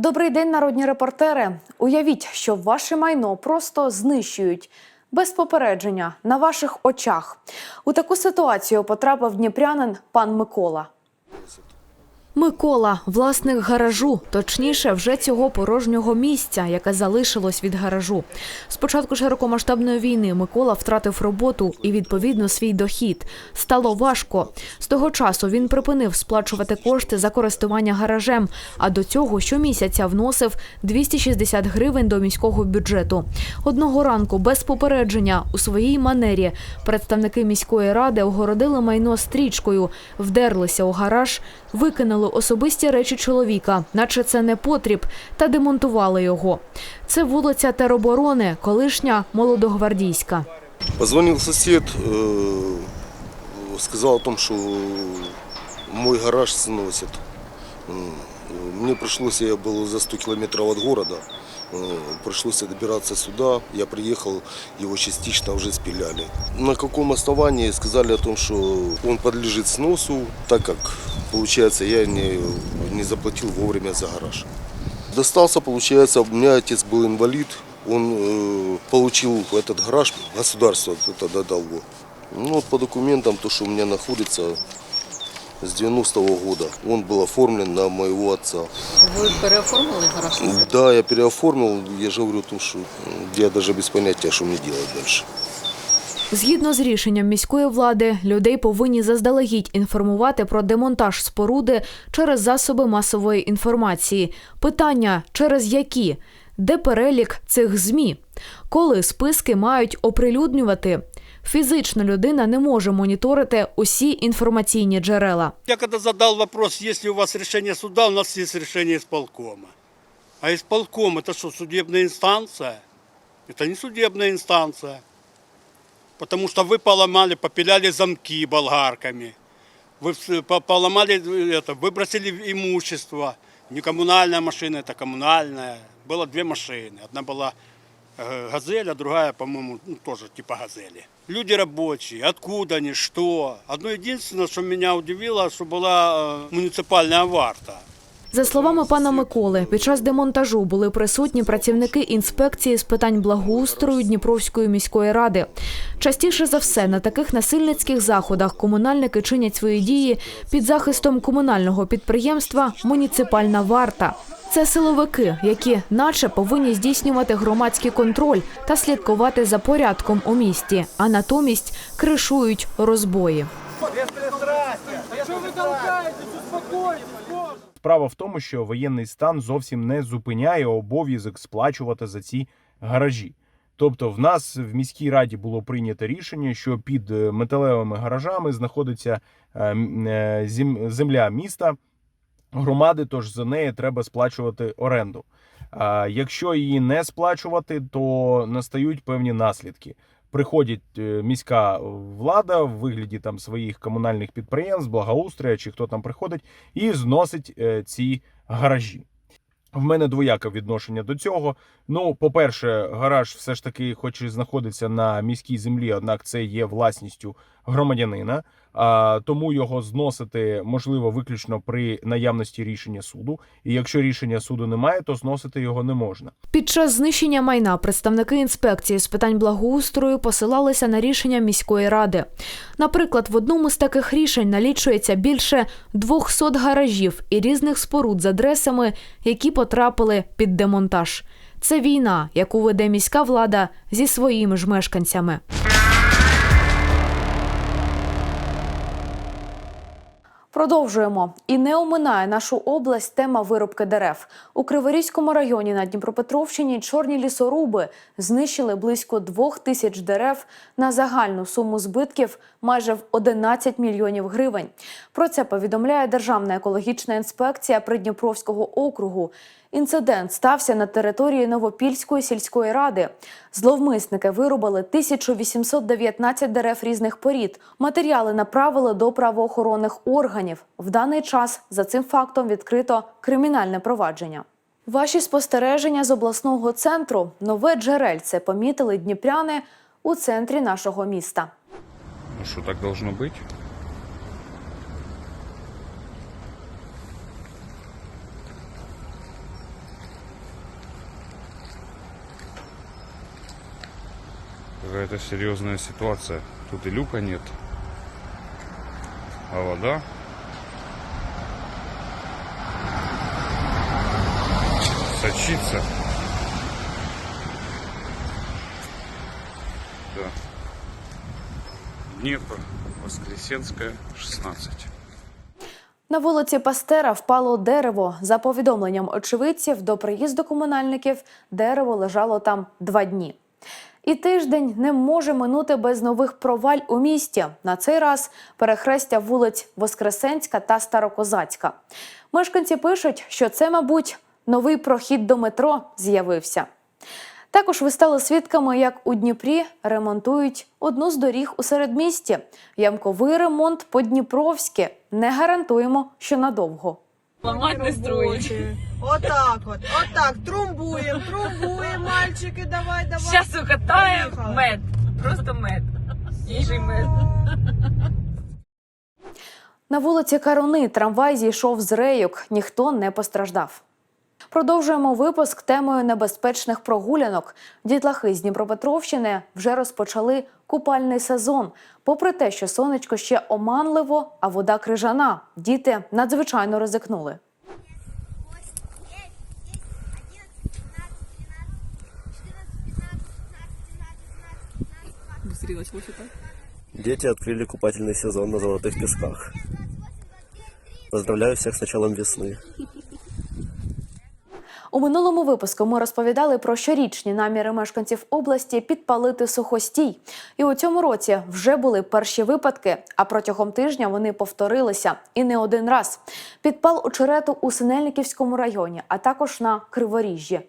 Добрий день, народні репортери. Уявіть, що ваше майно просто знищують без попередження на ваших очах. У таку ситуацію потрапив дніпрянин пан Микола. Микола, власник гаражу, точніше, вже цього порожнього місця, яке залишилось від гаражу. З початку широкомасштабної війни Микола втратив роботу і відповідно свій дохід. Стало важко. З того часу він припинив сплачувати кошти за користування гаражем, а до цього щомісяця вносив 260 гривень до міського бюджету. Одного ранку без попередження у своїй манері представники міської ради огородили майно стрічкою, вдерлися у гараж, викинули особисті речі чоловіка, наче це не потріб, та демонтували його. Це вулиця тероборони, колишня молодогвардійська. Позвонил сосед, э, сказал о том, что мой гараж сносит. М, Мне пришлось, я был за 100 километров от города, э, пришлось добираться сюда. Я приехал, его частично уже спиляли. На каком основании сказали о том, что он подлежит сносу, так как, получается, я не, не заплатил вовремя за гараж. Достался, получается, у меня отец был инвалид, он э, получил этот гараж, государство тогда дало. Ну, вот по документам, то, что у меня находится с 90-го года, он был оформлен на моего отца. Ви переоформили гараж? Да, я переоформил, я же говорю, то, что я даже без понятия, что мне делать дальше. Згідно з рішенням міської влади, людей повинні заздалегідь інформувати про демонтаж споруди через засоби масової інформації. Питання через які? Де перелік цих змі? Коли списки мають оприлюднювати? Фізична людина не може моніторити усі інформаційні джерела. Я когда задал вопрос, есть ли у вас решение суда, у нас есть решение исполкома. А исполком это что, судебная инстанция? Это не судебная инстанция. Потому что вы поломали, попиляли замки болгарками. Вы вс- по- поломали э, это, выбросили имущество. Не коммунальная машина, это коммунальная. Было две машины. Одна была э, газель, а другая, по-моему, ну, тоже типа газели. Люди рабочие, откуда они, что. Одно единственное, что меня удивило, что была э, муниципальная варта. За словами пана Миколи, під час демонтажу були присутні працівники інспекції з питань благоустрою Дніпровської міської ради. Частіше за все на таких насильницьких заходах комунальники чинять свої дії під захистом комунального підприємства Муніципальна варта. Це силовики, які, наче, повинні здійснювати громадський контроль та слідкувати за порядком у місті, а натомість кришують розбої. Справа в тому, що воєнний стан зовсім не зупиняє обов'язок сплачувати за ці гаражі. Тобто, в нас в міській раді було прийнято рішення, що під е, металевими гаражами знаходиться е, е, земля міста громади, тож за неї треба сплачувати оренду. Якщо її не сплачувати, то настають певні наслідки. Приходить е, міська влада в вигляді там своїх комунальних підприємств, благоустрія чи хто там приходить, і зносить е, ці гаражі. В мене двояке відношення до цього. Ну, по-перше, гараж все ж таки, хоч і знаходиться на міській землі, однак це є власністю громадянина. Тому його зносити можливо виключно при наявності рішення суду. І якщо рішення суду немає, то зносити його не можна. Під час знищення майна представники інспекції з питань благоустрою посилалися на рішення міської ради. Наприклад, в одному з таких рішень налічується більше 200 гаражів і різних споруд з адресами, які потрапили під демонтаж. Це війна, яку веде міська влада зі своїми ж мешканцями. Продовжуємо. І не оминає нашу область тема вирубки дерев. У Криворізькому районі на Дніпропетровщині чорні лісоруби знищили близько двох тисяч дерев на загальну суму збитків майже в 11 мільйонів гривень. Про це повідомляє Державна екологічна інспекція Придніпровського округу. Інцидент стався на території Новопільської сільської ради. Зловмисники вирубали 1819 дерев різних порід. Матеріали направили до правоохоронних органів. В даний час за цим фактом відкрито кримінальне провадження. Ваші спостереження з обласного центру нове джерельце помітили дніпряни у центрі нашого міста. Ну что, так должно быть? Какая-то серьезная ситуация. Тут и люка нет, а вода. Сочится. Да. Днепр, Воскресенская, 16. На вулиці Пастера впало дерево. За повідомленням очевидців, до приїзду комунальників дерево лежало там два дні. І тиждень не може минути без нових проваль у місті. На цей раз перехрестя вулиць Воскресенська та Старокозацька. Мешканці пишуть, що це, мабуть, новий прохід до метро з'явився. Також ви стали свідками, як у Дніпрі ремонтують одну з доріг у середмісті. Ямковий ремонт по-дніпровськи. Не гарантуємо, що надовго. Ламать не. Отак от, отак, трумбуємо, трумбуємо, мальчики, давай, давай. Зараз укатаємо мед. Просто мед. Їжий мед. На вулиці Каруни трамвай зійшов з рейок, ніхто не постраждав. Продовжуємо випуск темою небезпечних прогулянок. Дітлахи з Дніпропетровщини вже розпочали купальний сезон. Попри те, що сонечко ще оманливо, а вода крижана. Діти надзвичайно ризикнули. 8, 9, 10, 11, 12, 13, 14, 15, 16, 17, 18, 19, 20. Зустрілась ось так. Дети открыли купательный сезон на Золотых Песках. Поздравляю всех с началом весны. У минулому випуску ми розповідали про щорічні наміри мешканців області підпалити сухостій. І у цьому році вже були перші випадки, а протягом тижня вони повторилися і не один раз. Підпал очерету у Синельниківському районі, а також на Криворіжжі.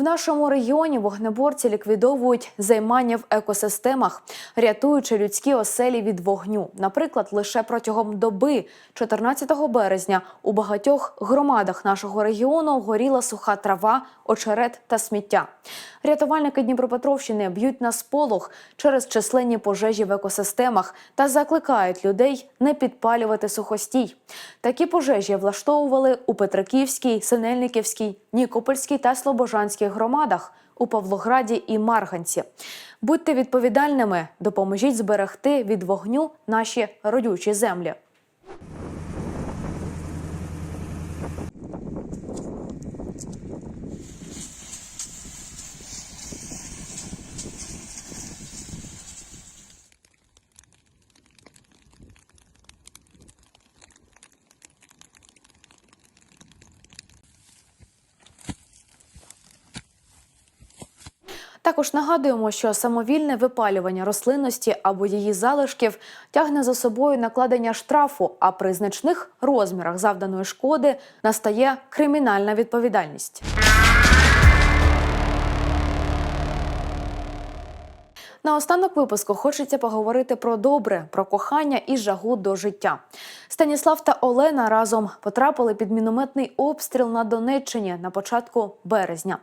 В нашому регіоні вогнеборці ліквідовують займання в екосистемах, рятуючи людські оселі від вогню. Наприклад, лише протягом доби, 14 березня, у багатьох громадах нашого регіону горіла суха трава, очерет та сміття. Рятувальники Дніпропетровщини б'ють на сполох через численні пожежі в екосистемах та закликають людей не підпалювати сухостій. Такі пожежі влаштовували у Петриківській, Синельниківській, Нікопольській та Слобожанській громадах у Павлограді і Марганці. Будьте відповідальними, допоможіть зберегти від вогню наші родючі землі. Також нагадуємо, що самовільне випалювання рослинності або її залишків тягне за собою накладення штрафу, а при значних розмірах завданої шкоди настає кримінальна відповідальність. На останок випуску хочеться поговорити про добре, про кохання і жагу до життя. Станіслав та Олена разом потрапили під мінометний обстріл на Донеччині на початку березня.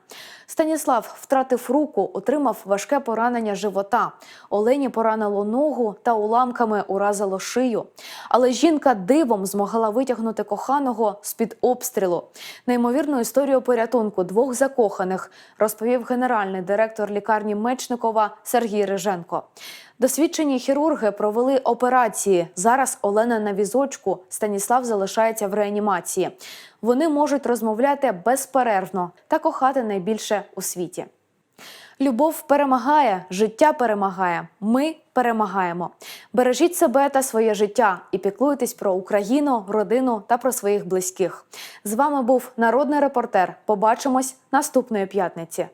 Станіслав втратив руку, отримав важке поранення живота. Олені поранило ногу та уламками уразило шию. Але жінка дивом змогла витягнути коханого з-під обстрілу. Неймовірну історію порятунку двох закоханих розповів генеральний директор лікарні Мечникова Сергій Риженко. Досвідчені хірурги провели операції. Зараз Олена на візочку, Станіслав залишається в реанімації. Вони можуть розмовляти безперервно та кохати найбільше у світі. Любов перемагає, життя перемагає. Ми перемагаємо. Бережіть себе та своє життя і піклуйтесь про Україну, родину та про своїх близьких. З вами був народний репортер. Побачимось наступної п'ятниці.